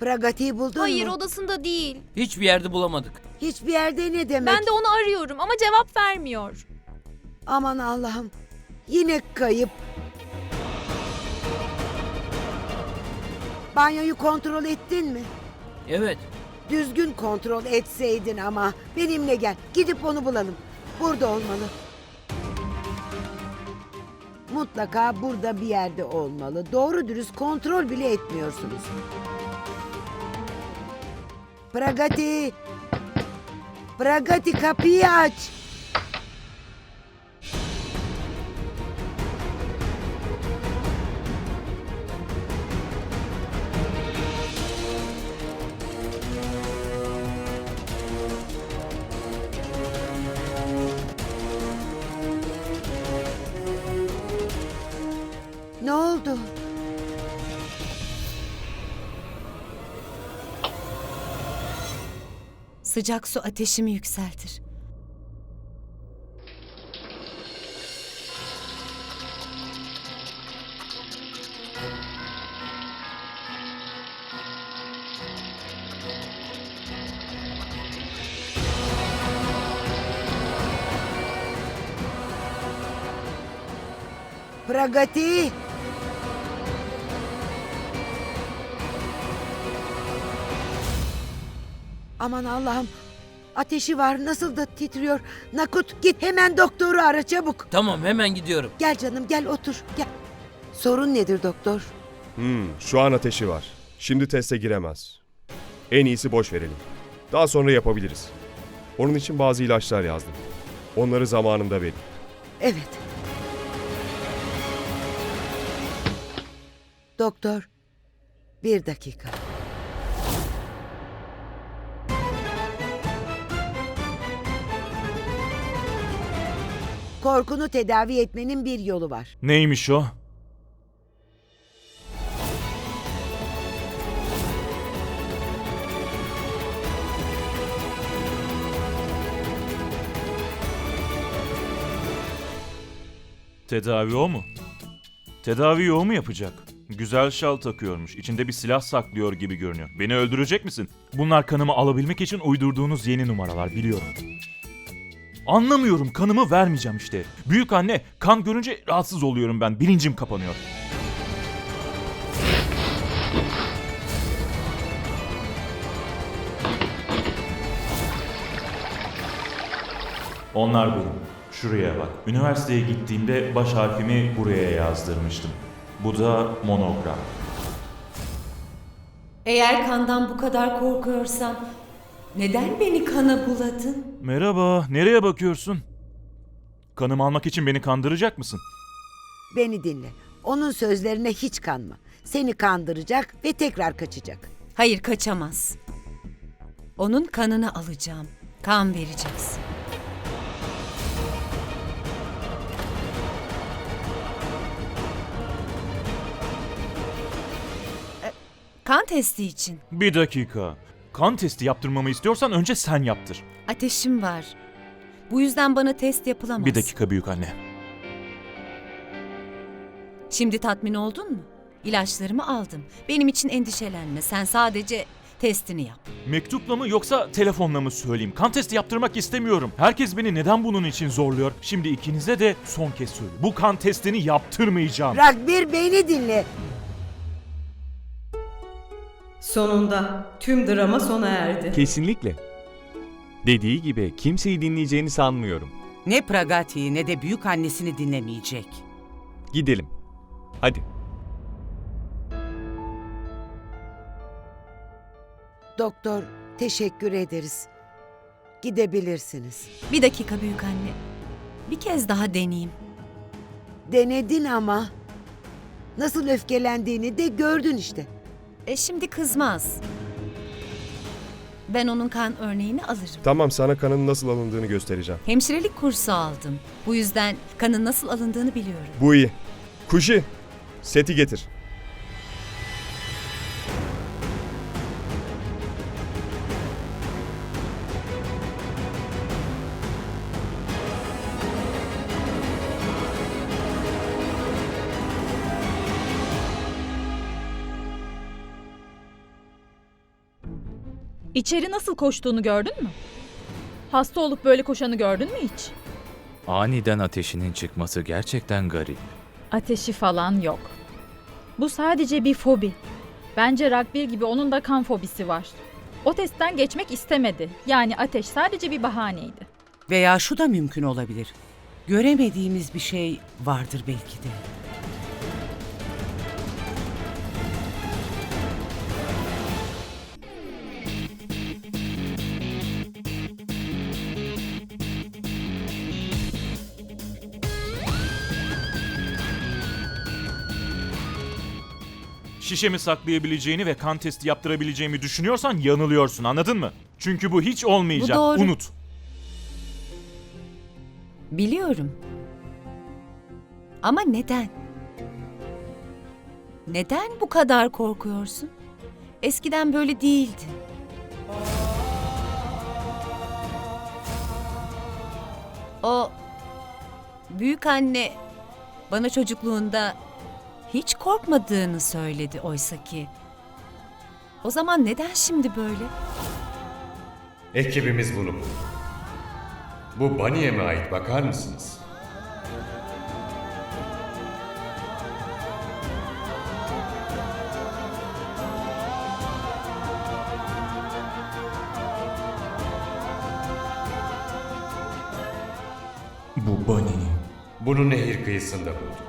Pragati'yi buldun Hayır mu? odasında değil. Hiçbir yerde bulamadık. Hiçbir yerde ne demek? Ben de onu arıyorum ama cevap vermiyor. Aman Allah'ım. Yine kayıp. Banyoyu kontrol ettin mi? Evet. Düzgün kontrol etseydin ama. Benimle gel. Gidip onu bulalım. Burada olmalı. Mutlaka burada bir yerde olmalı. Doğru dürüst kontrol bile etmiyorsunuz. Pragati! Pragati kapıyı aç. Sıcak su ateşimi yükseltir. Pragati! Aman Allah'ım. Ateşi var nasıl da titriyor. Nakut git hemen doktoru ara çabuk. Tamam hemen gidiyorum. Gel canım gel otur gel. Sorun nedir doktor? Hmm, şu an ateşi var. Şimdi teste giremez. En iyisi boş verelim. Daha sonra yapabiliriz. Onun için bazı ilaçlar yazdım. Onları zamanında verin. Evet. Doktor bir dakika. Korkunu tedavi etmenin bir yolu var. Neymiş o? Tedavi o mu? Tedavi o mu yapacak? Güzel şal takıyormuş. İçinde bir silah saklıyor gibi görünüyor. Beni öldürecek misin? Bunlar kanımı alabilmek için uydurduğunuz yeni numaralar biliyorum. Anlamıyorum kanımı vermeyeceğim işte. Büyük anne kan görünce rahatsız oluyorum ben. Bilincim kapanıyor. Onlar benim. Şuraya bak. Üniversiteye gittiğimde baş harfimi buraya yazdırmıştım. Bu da monogram. Eğer kandan bu kadar korkuyorsan neden beni kana buladın? Merhaba, nereye bakıyorsun? Kanımı almak için beni kandıracak mısın? Beni dinle. Onun sözlerine hiç kanma. Seni kandıracak ve tekrar kaçacak. Hayır kaçamaz. Onun kanını alacağım. Kan vereceksin. E, Kan testi için. Bir dakika. Kan testi yaptırmamı istiyorsan önce sen yaptır. Ateşim var. Bu yüzden bana test yapılamaz. Bir dakika büyük anne. Şimdi tatmin oldun mu? İlaçlarımı aldım. Benim için endişelenme. Sen sadece testini yap. Mektupla mı yoksa telefonla mı söyleyeyim? Kan testi yaptırmak istemiyorum. Herkes beni neden bunun için zorluyor? Şimdi ikinize de son kez söylüyorum. Bu kan testini yaptırmayacağım. Ragbir beni dinle. Sonunda tüm drama sona erdi. Kesinlikle. Dediği gibi kimseyi dinleyeceğini sanmıyorum. Ne Pragati'yi ne de büyük annesini dinlemeyecek. Gidelim. Hadi. Doktor teşekkür ederiz. Gidebilirsiniz. Bir dakika büyük anne. Bir kez daha deneyeyim. Denedin ama. Nasıl öfkelendiğini de gördün işte. E şimdi kızmaz. Ben onun kan örneğini alırım. Tamam sana kanın nasıl alındığını göstereceğim. Hemşirelik kursu aldım. Bu yüzden kanın nasıl alındığını biliyorum. Bu iyi. Kuşi, seti getir. İçeri nasıl koştuğunu gördün mü? Hasta olup böyle koşanı gördün mü hiç? Aniden ateşinin çıkması gerçekten garip. Ateşi falan yok. Bu sadece bir fobi. Bence Ragbir gibi onun da kan fobisi var. O testten geçmek istemedi. Yani ateş sadece bir bahaneydi. Veya şu da mümkün olabilir. Göremediğimiz bir şey vardır belki de. Şişemi saklayabileceğini ve kan testi yaptırabileceğimi düşünüyorsan yanılıyorsun anladın mı? Çünkü bu hiç olmayacak. Bu doğru. Unut. Biliyorum. Ama neden? Neden bu kadar korkuyorsun? Eskiden böyle değildi. O büyük anne bana çocukluğunda hiç korkmadığını söyledi oysa ki. O zaman neden şimdi böyle? Ekibimiz bunu buldu. Bu Bunny'e mi ait bakar mısınız? Bu Bunny'nin. Bunu nehir kıyısında buldum.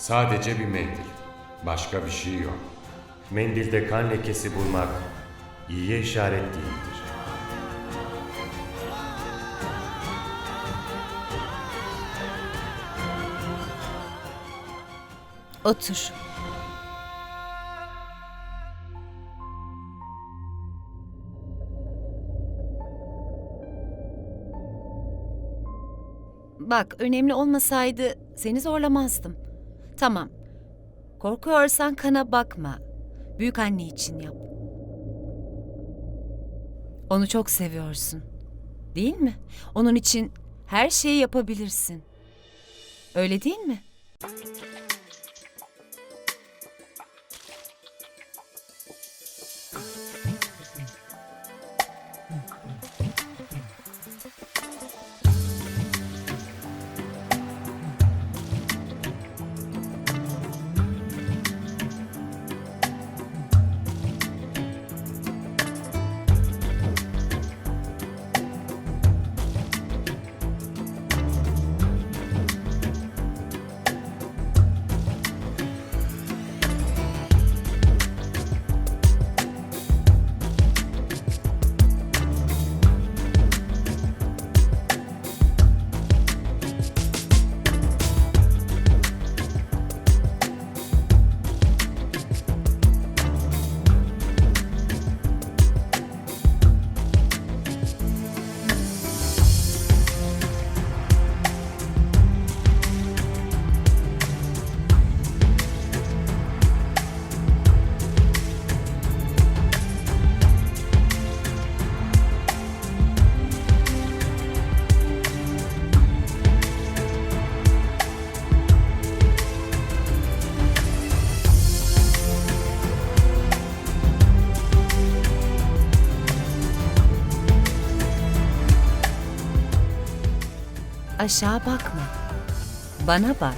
Sadece bir mendil. Başka bir şey yok. Mendilde kan lekesi bulmak iyiye işaret değildir. Otur. Bak, önemli olmasaydı seni zorlamazdım. Tamam. Korkuyorsan kana bakma. Büyük anne için yap. Onu çok seviyorsun. Değil mi? Onun için her şeyi yapabilirsin. Öyle değil mi? Aşağı bakma. Bana bak.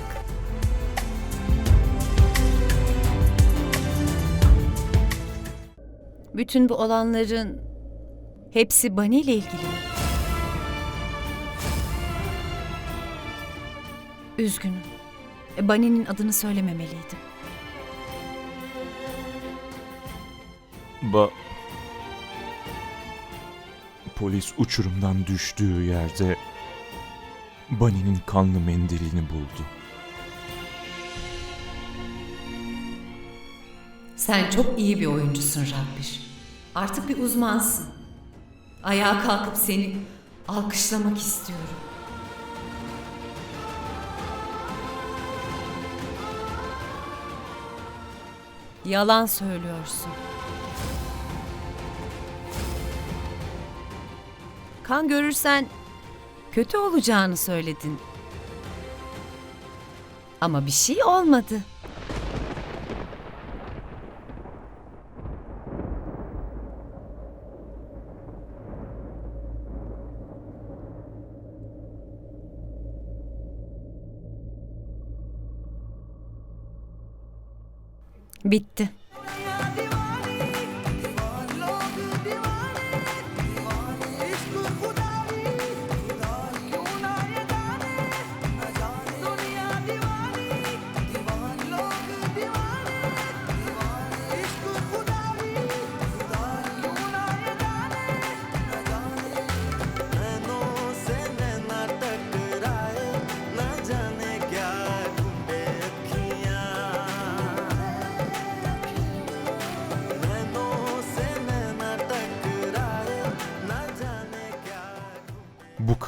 Bütün bu olanların hepsi Bani ile ilgili. Üzgünüm. E, Bani'nin adını söylememeliydim. Ba... Polis uçurumdan düştüğü yerde Bunny'nin kanlı mendilini buldu. Sen çok iyi bir oyuncusun Rabbir. Artık bir uzmansın. Ayağa kalkıp seni alkışlamak istiyorum. Yalan söylüyorsun. Kan görürsen kötü olacağını söyledin. Ama bir şey olmadı. Bitti.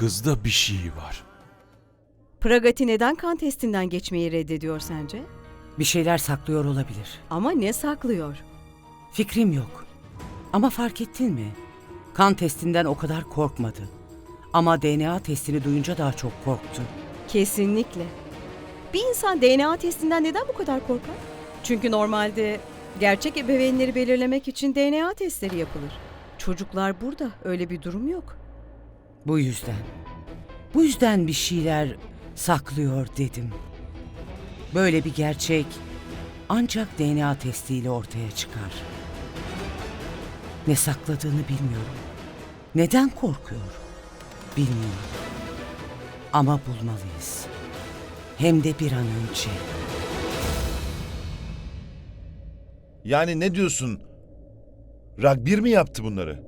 Kızda bir şey var. Pragati neden kan testinden geçmeyi reddediyor sence? Bir şeyler saklıyor olabilir. Ama ne saklıyor? Fikrim yok. Ama fark ettin mi? Kan testinden o kadar korkmadı. Ama DNA testini duyunca daha çok korktu. Kesinlikle. Bir insan DNA testinden neden bu kadar korkar? Çünkü normalde gerçek ebeveynleri belirlemek için DNA testleri yapılır. Çocuklar burada, öyle bir durum yok. Bu yüzden. Bu yüzden bir şeyler saklıyor dedim. Böyle bir gerçek ancak DNA testiyle ortaya çıkar. Ne sakladığını bilmiyorum. Neden korkuyor? Bilmiyorum. Ama bulmalıyız. Hem de bir an önce. Yani ne diyorsun? Ragbir mi yaptı bunları?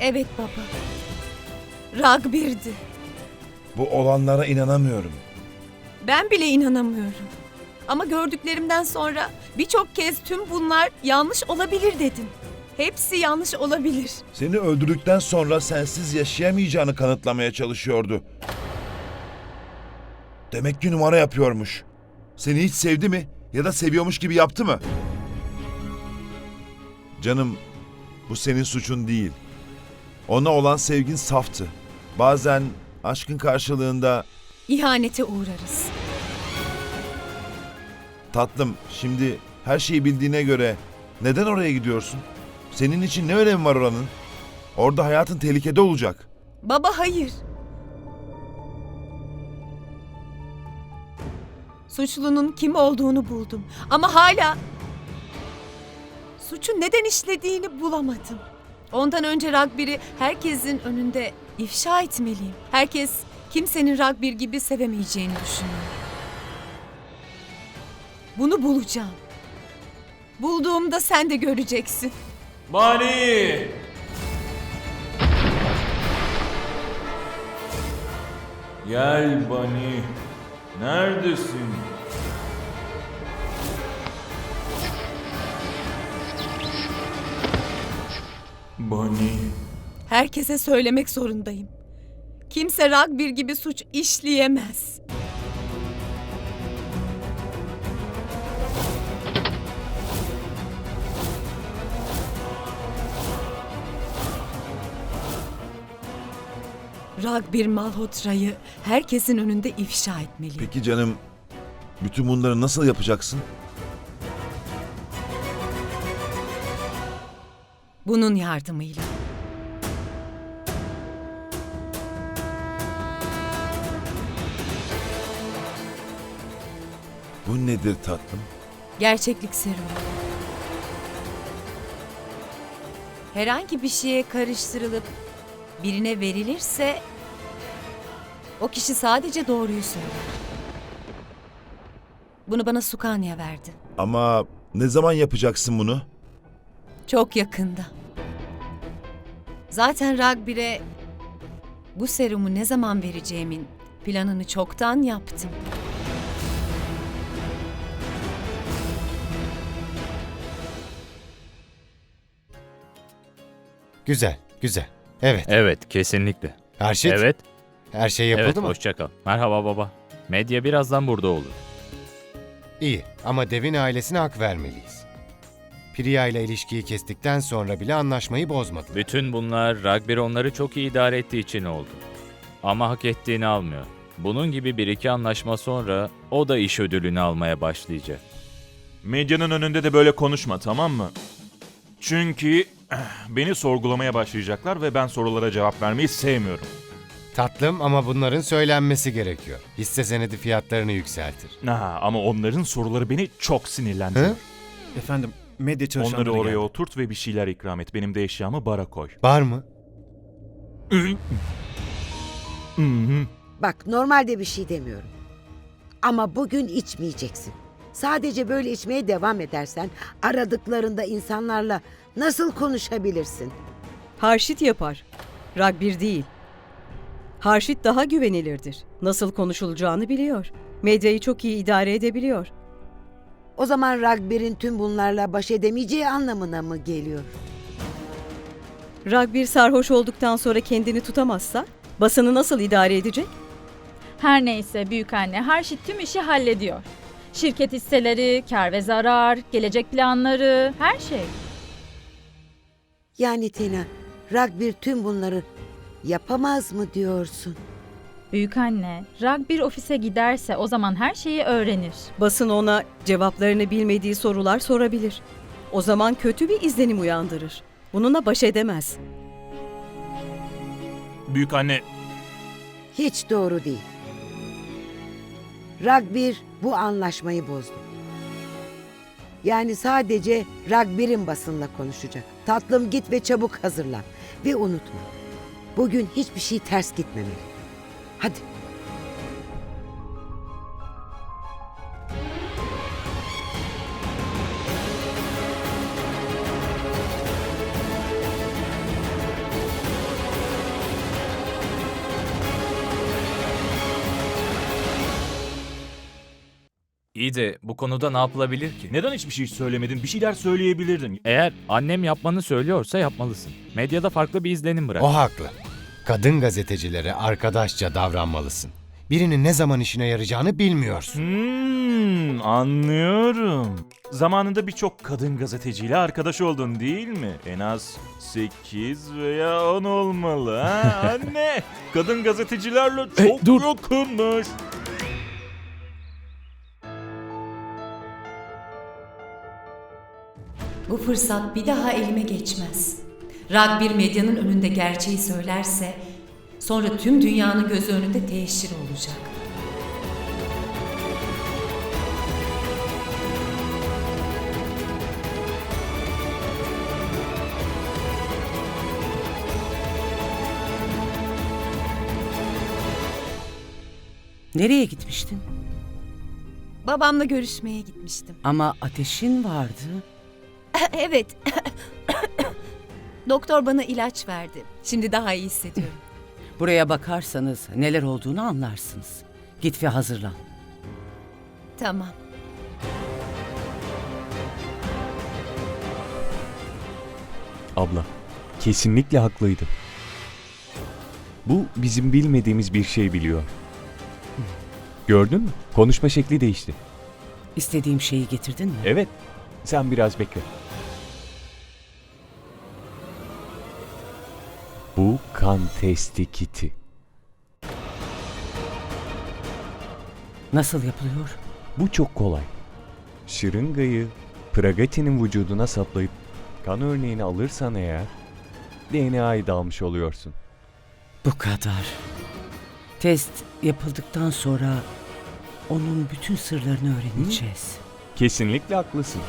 Evet baba. Ragbir'di. Bu olanlara inanamıyorum. Ben bile inanamıyorum. Ama gördüklerimden sonra birçok kez tüm bunlar yanlış olabilir dedim. Hepsi yanlış olabilir. Seni öldürdükten sonra sensiz yaşayamayacağını kanıtlamaya çalışıyordu. Demek ki numara yapıyormuş. Seni hiç sevdi mi? Ya da seviyormuş gibi yaptı mı? Canım, bu senin suçun değil. Ona olan sevgin saftı. Bazen aşkın karşılığında İhanete uğrarız. tatlım şimdi her şeyi bildiğine göre neden oraya gidiyorsun? Senin için ne önemi var oranın? Orada hayatın tehlikede olacak. Baba hayır. Suçlunun kim olduğunu buldum ama hala suçu neden işlediğini bulamadım. Ondan önce Ragbir'i herkesin önünde ifşa etmeliyim. Herkes kimsenin Ragbir gibi sevemeyeceğini düşünüyor. Bunu bulacağım. Bulduğumda sen de göreceksin. Bani! Gel Bani. Neredesin? Bani. Herkese söylemek zorundayım. Kimse Ragbir gibi suç işleyemez. Ragbir Malhotra'yı herkesin önünde ifşa etmeliyim. Peki canım, bütün bunları nasıl yapacaksın? Bunun yardımıyla. Bu nedir tatlım? Gerçeklik serumu. Herhangi bir şeye karıştırılıp birine verilirse o kişi sadece doğruyu söyler. Bunu bana Sukanya verdi. Ama ne zaman yapacaksın bunu? Çok yakında. Zaten Ragbir'e bu serumu ne zaman vereceğimin planını çoktan yaptım. Güzel, güzel. Evet. Evet, kesinlikle. Arşit, Evet, her şey yapıldı evet mı? hoşça kal. Merhaba baba. Medya birazdan burada olur. İyi ama Devin ailesine hak vermeliyiz. Priya ile ilişkiyi kestikten sonra bile anlaşmayı bozmadı. Bütün bunlar Ragbir onları çok iyi idare ettiği için oldu. Ama hak ettiğini almıyor. Bunun gibi bir iki anlaşma sonra o da iş ödülünü almaya başlayacak. Medyanın önünde de böyle konuşma tamam mı? Çünkü beni sorgulamaya başlayacaklar ve ben sorulara cevap vermeyi sevmiyorum. Tatlım ama bunların söylenmesi gerekiyor. Hisse senedi fiyatlarını yükseltir. Ha, ama onların soruları beni çok sinirlendiriyor. Hı? Efendim medya çalışanları Onları oraya geldi. oturt ve bir şeyler ikram et. Benim de eşyamı bara koy. Var mı? Bak normalde bir şey demiyorum. Ama bugün içmeyeceksin. Sadece böyle içmeye devam edersen aradıklarında insanlarla nasıl konuşabilirsin? Harşit yapar. Ragbir değil. Harşit daha güvenilirdir. Nasıl konuşulacağını biliyor. Medyayı çok iyi idare edebiliyor. O zaman Ragbir'in tüm bunlarla baş edemeyeceği anlamına mı geliyor? Ragbir sarhoş olduktan sonra kendini tutamazsa basını nasıl idare edecek? Her neyse büyük anne Harşit tüm işi hallediyor. Şirket hisseleri, kar ve zarar, gelecek planları, her şey. Yani Tina, Ragbir tüm bunları yapamaz mı diyorsun? Büyük anne, Ragbir ofise giderse o zaman her şeyi öğrenir. Basın ona cevaplarını bilmediği sorular sorabilir. O zaman kötü bir izlenim uyandırır. Bununla baş edemez. Büyük anne Hiç doğru değil. Ragbir bu anlaşmayı bozdu. Yani sadece Ragbir'in basınla konuşacak. Tatlım git ve çabuk hazırlan. Ve unutma. Bugün hiçbir şey ters gitmemeli. Hadi. İyi de bu konuda ne yapılabilir ki? neden hiçbir şey söylemedin? Bir şeyler söyleyebilirdin. Eğer annem yapmanı söylüyorsa yapmalısın. Medyada farklı bir izlenim bırak. O haklı. Kadın gazetecilere arkadaşça davranmalısın. Birinin ne zaman işine yarayacağını bilmiyorsun. Hmm, anlıyorum. Zamanında birçok kadın gazeteciyle arkadaş oldun değil mi? En az 8 veya 10 olmalı ha anne. Kadın gazetecilerle çok dur. yakınmış. Bu fırsat bir daha elime geçmez. Ragbir medyanın önünde gerçeği söylerse sonra tüm dünyanın gözü önünde teşhir olacak. Nereye gitmiştin? Babamla görüşmeye gitmiştim. Ama ateşin vardı. evet. Doktor bana ilaç verdi. Şimdi daha iyi hissediyorum. Buraya bakarsanız neler olduğunu anlarsınız. Git ve hazırlan. tamam. Abla, kesinlikle haklıydı. Bu bizim bilmediğimiz bir şey biliyor. Gördün mü? Konuşma şekli değişti. İstediğim şeyi getirdin mi? Evet, sen biraz bekle. Kan testi kiti. Nasıl yapılıyor? Bu çok kolay. Şırıngayı Pragati'nin vücuduna saplayıp kan örneğini alırsan eğer DNA'yı da almış oluyorsun. Bu kadar. Test yapıldıktan sonra onun bütün sırlarını öğreneceğiz. Kesinlikle haklısın.